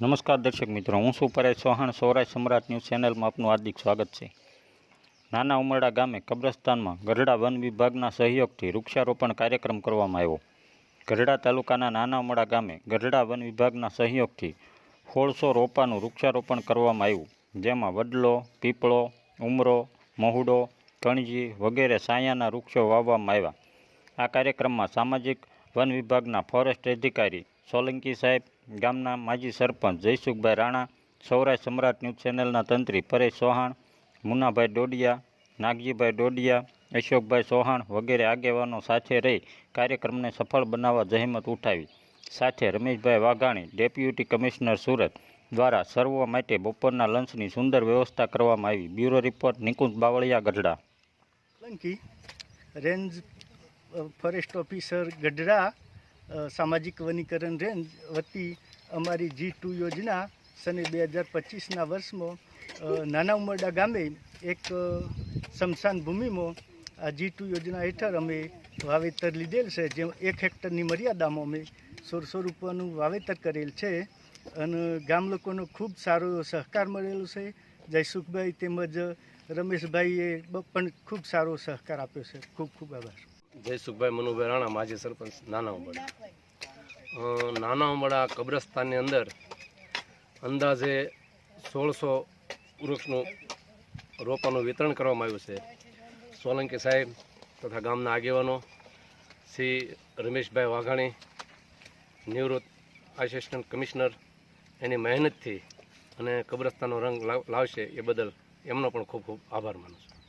નમસ્કાર દર્શક મિત્રો, હું છું પરેશ ચૌહાણ, સૌરાષ્ટ્ર સમ્રાટ ન્યૂઝ ચેનલમાં આપનું હાર્દિક સ્વાગત છે. નાના ઉમરડા ગામે કબ્રસ્તાનમાં ગરડા વન વિભાગના સહયોગથી વૃક્ષારોપણ કાર્યક્રમ કરવામાં આવ્યો. ગરડા તાલુકાના નાના ઉમરડા ગામે ગરડા વન વિભાગના સહયોગથી સોળસો રોપાનું વૃક્ષારોપણ કરવામાં આવ્યું, જેમાં વડલો, પીપળો, ઉમરો, મહુડો, કણજી વગેરે સાયાના વૃક્ષો વાવવામાં આવ્યા. આ કાર્યક્રમમાં સામાજિક વન વિભાગના ફોરેસ્ટ અધિકારી સોલંકી સાહેબ ગામના માજી સરપંચ જયસુખભાઈ રાણા, સૌરાષ્ટ્ર સમ્રાટ ન્યૂઝ ચેનલના તંત્રી પરેશ ચૌહાણ મુનાભાઈ ડોડિયા, નાગજીભાઈ ડોડિયા, અશોકભાઈ ચૌહાણ વગેરે આગેવાનો સાથે રહી કાર્યક્રમને સફળ બનાવવા જહેમત ઉઠાવી. સાથે રમેશભાઈ વાઘાણી, ડેપ્યુટી કમિશનર સુરત દ્વારા સર્વો માટે બપોરના લંચની સુંદર વ્યવસ્થા કરવામાં આવી. Bureau report, Nikunj Bavaliya, Gadhada. Range forest officer Gadhada સામાજિક વનીકરણ રેન્જ વતી અમારી જી ટુ યોજના સને બે હજાર પચીસના વર્ષમાં નાના ઉમરડા ગામે એક સમશાન ભૂમિમાં આ જી ટુ યોજના હેઠળ અમે વાવેતર લીધેલ છે, જે એક હેક્ટરની મર્યાદામાં અમે સોળસો રૂપિયાનું વાવેતર કરેલ છે. અને ગામ લોકોનો ખૂબ સારો એવો સહકાર મળેલો છે. જયસુખભાઈ તેમજ રમેશભાઈએ પણ ખૂબ સારો સહકાર આપ્યો છે. ખૂબ ખૂબ આભાર. જયસુખભાઈ મનુભાઈ રાણા માજી સરપંચ નાના ઉંબડા નાના ઉંબડા કબ્રસ્તાનની અંદર અંદાજે સોળસો વૃક્ષનું રોપાનું વિતરણ કરવામાં આવ્યું છે. સોલંકી સાહેબ તથા ગામના આગેવાનો શ્રી રમેશભાઈ વાઘાણી, નિવૃત્ત આસિસ્ટન્ટ કમિશનર એની મહેનતથી અને કબ્રસ્તાનનો રંગ લાવ- લાવશે એ બદલ એમનો પણ ખૂબ ખૂબ આભાર માનું છું.